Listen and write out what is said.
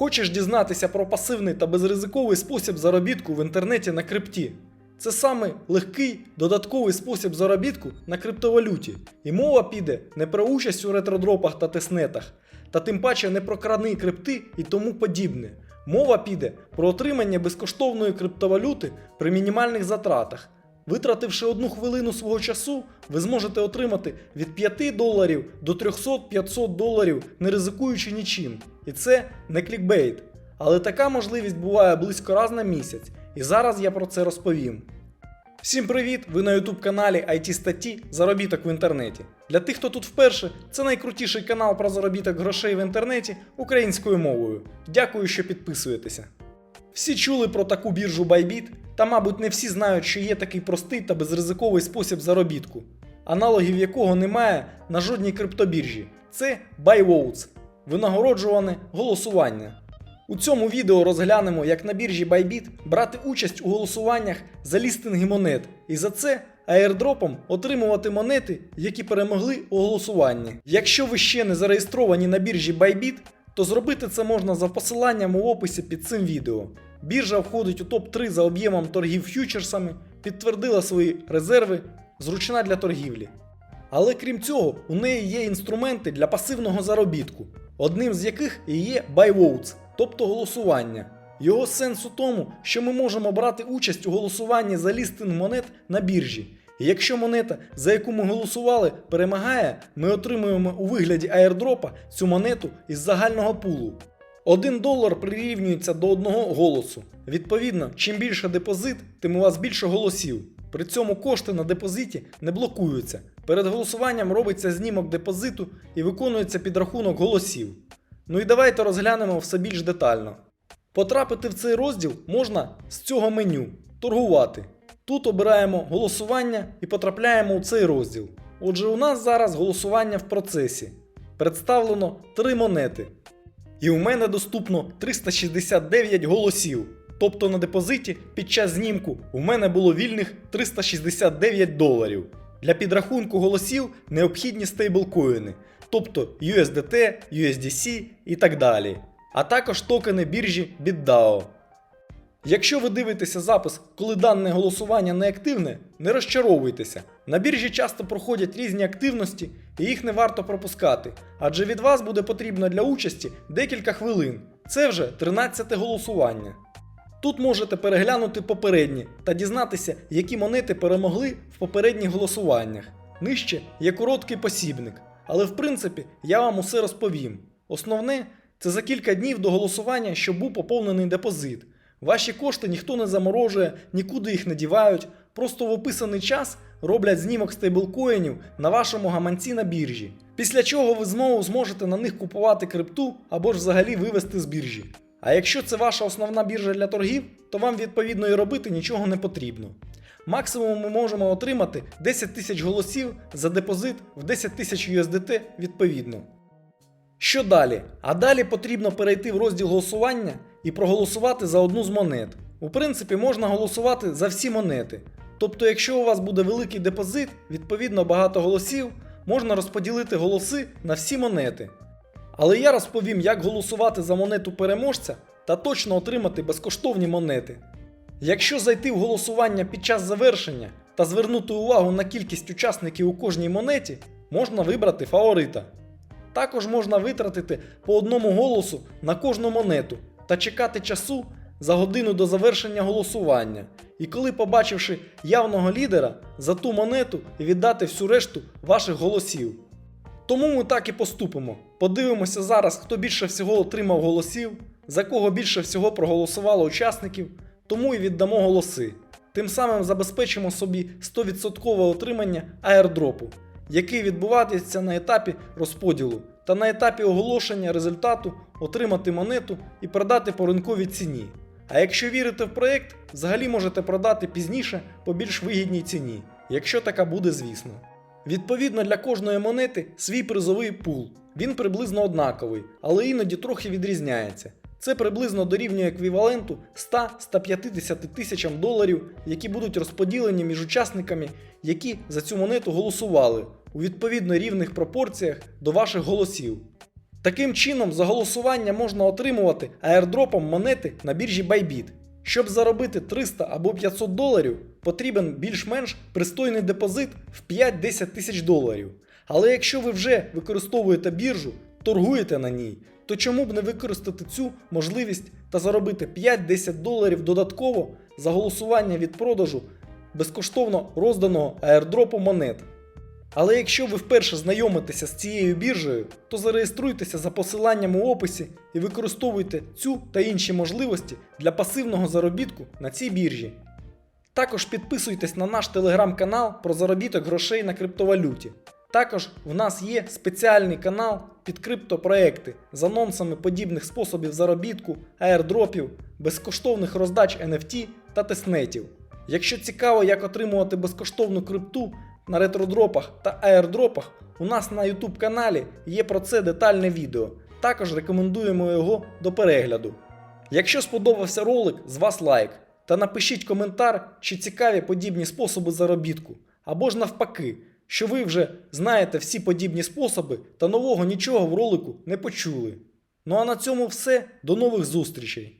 Хочеш дізнатися про пасивний та безризиковий спосіб заробітку в інтернеті на крипті? Це саме легкий додатковий спосіб заробітку на криптовалюті. І мова піде не про участь у ретродропах та теснетах, та тим паче не про крани крипти і тому подібне. Мова піде про отримання безкоштовної криптовалюти при мінімальних затратах. Витративши одну хвилину свого часу, ви зможете отримати від 5 доларів до 300-500 доларів, не ризикуючи нічим. І це не клікбейт. Але така можливість буває близько раз на місяць, і зараз я про це розповім. Всім привіт! Ви на YouTube каналі IT статті Заробіток в інтернеті. Для тих, хто тут вперше, це найкрутіший канал про заробіток грошей в інтернеті українською мовою. Дякую, що підписуєтеся. Всі чули про таку біржу Bybit, та, мабуть, не всі знають, що є такий простий та безризиковий спосіб заробітку, аналогів якого немає на жодній криптобіржі. Це BuyVotes – винагороджуване голосування. У цьому відео розглянемо, як на біржі Bybit брати участь у голосуваннях за лістинги монет, і за це аірдропом отримувати монети, які перемогли у голосуванні. Якщо ви ще не зареєстровані на біржі Bybit, то зробити це можна за посиланням у описі під цим відео. Біржа входить у топ-3 за об'ємом торгів ф'ючерсами, підтвердила свої резерви, зручна для торгівлі. Але крім цього, у неї є інструменти для пасивного заробітку, одним з яких і є Votes, тобто голосування. Його сенс у тому, що ми можемо брати участь у голосуванні за лістинг монет на біржі. І якщо монета, за яку ми голосували, перемагає, ми отримуємо у вигляді аірдропа цю монету із загального пулу. Один долар прирівнюється до одного голосу. Відповідно, чим більше депозит, тим у вас більше голосів. При цьому кошти на депозиті не блокуються. Перед голосуванням робиться знімок депозиту і виконується підрахунок голосів. Ну і давайте розглянемо все більш детально. Потрапити в цей розділ можна з цього меню торгувати. Тут обираємо голосування і потрапляємо у цей розділ. Отже, у нас зараз голосування в процесі. Представлено три монети. І у мене доступно 369 голосів. Тобто на депозиті під час знімку у мене було вільних 369 доларів. Для підрахунку голосів необхідні стейблкоїни, тобто USDT, USDC і так далі. А також токени біржі BitDAO. Якщо ви дивитеся запис, коли дане голосування не активне, не розчаровуйтеся. На біржі часто проходять різні активності, і їх не варто пропускати, адже від вас буде потрібно для участі декілька хвилин. Це вже 13 голосування. Тут можете переглянути попередні та дізнатися, які монети перемогли в попередніх голосуваннях. Нижче є короткий посібник, але в принципі я вам усе розповім. Основне це за кілька днів до голосування, щоб був поповнений депозит. Ваші кошти ніхто не заморожує, нікуди їх не дівають, просто в описаний час роблять знімок стейблкоїнів на вашому гаманці на біржі. Після чого ви знову зможете на них купувати крипту або ж взагалі вивести з біржі. А якщо це ваша основна біржа для торгів, то вам відповідно і робити нічого не потрібно. Максимум ми можемо отримати 10 тисяч голосів за депозит в 10 тисяч USDT відповідно. Що далі? А далі потрібно перейти в розділ голосування і проголосувати за одну з монет. У принципі, можна голосувати за всі монети. Тобто, якщо у вас буде великий депозит, відповідно багато голосів, можна розподілити голоси на всі монети. Але я розповім, як голосувати за монету переможця та точно отримати безкоштовні монети. Якщо зайти в голосування під час завершення та звернути увагу на кількість учасників у кожній монеті, можна вибрати фаворита. Також можна витратити по одному голосу на кожну монету та чекати часу за годину до завершення голосування. І коли побачивши явного лідера, за ту монету віддати всю решту ваших голосів. Тому ми так і поступимо. Подивимося зараз, хто більше всього отримав голосів, за кого більше всього проголосувало учасників, тому і віддамо голоси. Тим самим забезпечимо собі 100% отримання аірдропу, який відбуватиметься на етапі розподілу та на етапі оголошення результату отримати монету і продати по ринковій ціні. А якщо вірите в проект, взагалі можете продати пізніше по більш вигідній ціні, якщо така буде, звісно. Відповідно для кожної монети свій призовий пул. Він приблизно однаковий, але іноді трохи відрізняється. Це приблизно дорівнює еквіваленту 100-150 тисячам доларів, які будуть розподілені між учасниками, які за цю монету голосували у відповідно рівних пропорціях до ваших голосів. Таким чином, за голосування можна отримувати аердропом монети на біржі Bybit. Щоб заробити 300 або 500 доларів, потрібен більш-менш пристойний депозит в 5-10 тисяч доларів. Але якщо ви вже використовуєте біржу, торгуєте на ній, то чому б не використати цю можливість та заробити 5-10 доларів додатково за голосування від продажу безкоштовно розданого аердропу монет? Але якщо ви вперше знайомитеся з цією біржею, то зареєструйтеся за посиланням у описі і використовуйте цю та інші можливості для пасивного заробітку на цій біржі. Також підписуйтесь на наш телеграм-канал про заробіток грошей на криптовалюті. Також в нас є спеціальний канал під криптопроекти з анонсами подібних способів заробітку, аердропів, безкоштовних роздач NFT та тестнетів. Якщо цікаво, як отримувати безкоштовну крипту на ретродропах та аердропах, у нас на YouTube каналі є про це детальне відео. Також рекомендуємо його до перегляду. Якщо сподобався ролик, з вас лайк та напишіть коментар, чи цікаві подібні способи заробітку, або ж навпаки, що ви вже знаєте всі подібні способи та нового нічого в ролику не почули. Ну а на цьому все. До нових зустрічей!